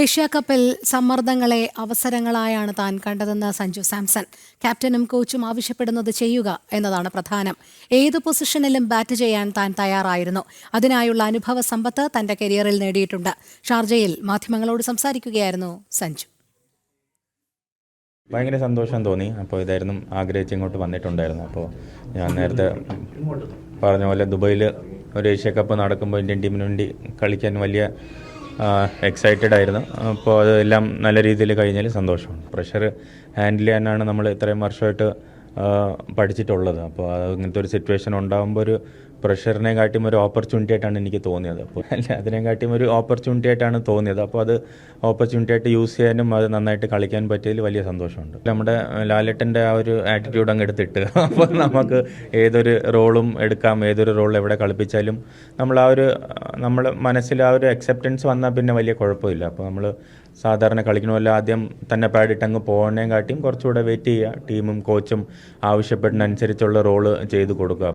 Asia കപ്പിൽ സമ്മർദ്ദങ്ങളെ അവസരങ്ങളായാണ് താൻ കണ്ടതെന്ന് സഞ്ജു സാംസൺ. ക്യാപ്റ്റനും കോച്ചും ആവശ്യപ്പെടുന്നത് ചെയ്യുക എന്നതാണ് പ്രധാനം. ഏത് പൊസിഷനിലും ബാറ്റ് ചെയ്യാൻ താൻ തയ്യാറായിരുന്നു. അതിനായുള്ള അനുഭവ സമ്പത്ത് തന്റെ കരിയറിൽ നേടിയിട്ടുണ്ട്. ഷാർജയിൽ മാധ്യമങ്ങളോട് സംസാരിക്കുകയായിരുന്നു സഞ്ജു. ഭയങ്കര സന്തോഷം തോന്നി. അപ്പോൾ ഇതായിരുന്നു ആഗ്രഹിച്ച് ഇങ്ങോട്ട് വന്നിട്ടുണ്ടായിരുന്നു. അപ്പോൾ ഞാൻ നേരത്തെ പറഞ്ഞ പോലെ ദുബൈയിൽ ഒരു ഏഷ്യ കപ്പ് നടക്കുമ്പോൾ ഇന്ത്യൻ ടീമിന് വേണ്ടി കളിക്കാൻ വലിയ എക്സൈറ്റഡ് ആയിരുന്നു. അപ്പോൾ അതെല്ലാം നല്ല രീതിയിൽ കഴിഞ്ഞാൽ സന്തോഷമാണ്. പ്രഷർ ഹാൻഡിൽ ചെയ്യാനാണ് നമ്മൾ ഇത്രയും വർഷമായിട്ട് പഠിച്ചിട്ടുള്ളത്. അപ്പോൾ അങ്ങനത്തെ ഒരു സിറ്റുവേഷൻ ഉണ്ടാകുമ്പോൾ ഒരു പ്രഷറിനെ കാട്ടിയും ഒരു ഓപ്പർച്യൂണിറ്റി ആയിട്ടാണ് എനിക്ക് തോന്നിയത്. അപ്പോൾ അല്ല അതിനെ കാട്ടിയും ഒരു ഓപ്പർച്യൂണിറ്റി ആയിട്ടാണ് തോന്നിയത്. അപ്പോൾ അത് ഓപ്പർച്യൂണിറ്റി ആയിട്ട് യൂസ് ചെയ്യാനും അത് നന്നായിട്ട് കളിക്കാൻ പറ്റിയതിൽ വലിയ സന്തോഷമുണ്ട്. നമ്മുടെ ലാലേട്ടന്റെ ആ ഒരു ആറ്റിറ്റ്യൂഡ് അങ്ങ് എടുത്തിട്ട് അപ്പോൾ നമുക്ക് ഏതൊരു റോളും എടുക്കാം ഏതൊരു റോൾ എവിടെ കളിപ്പിച്ചാലും നമ്മൾ ആ ഒരു നമ്മൾ മനസ്സിൽ ആ ഒരു അക്സെപ്റ്റൻസ് വന്നാൽ പിന്നെ വലിയ കുഴപ്പമില്ല. അപ്പോൾ നമ്മൾ സാധാരണ കളിക്കണമല്ല ആദ്യം തന്നെ പാടിട്ട് അങ്ങ് പോകുന്നതിനെ കാട്ടിയും കുറച്ചുകൂടെ വെയിറ്റ് ചെയ്യുക. ടീമും കോച്ചും ആവശ്യപ്പെടുന്നതനുസരിച്ചുള്ള റോൾ ചെയ്ത് കൊടുക്കുക.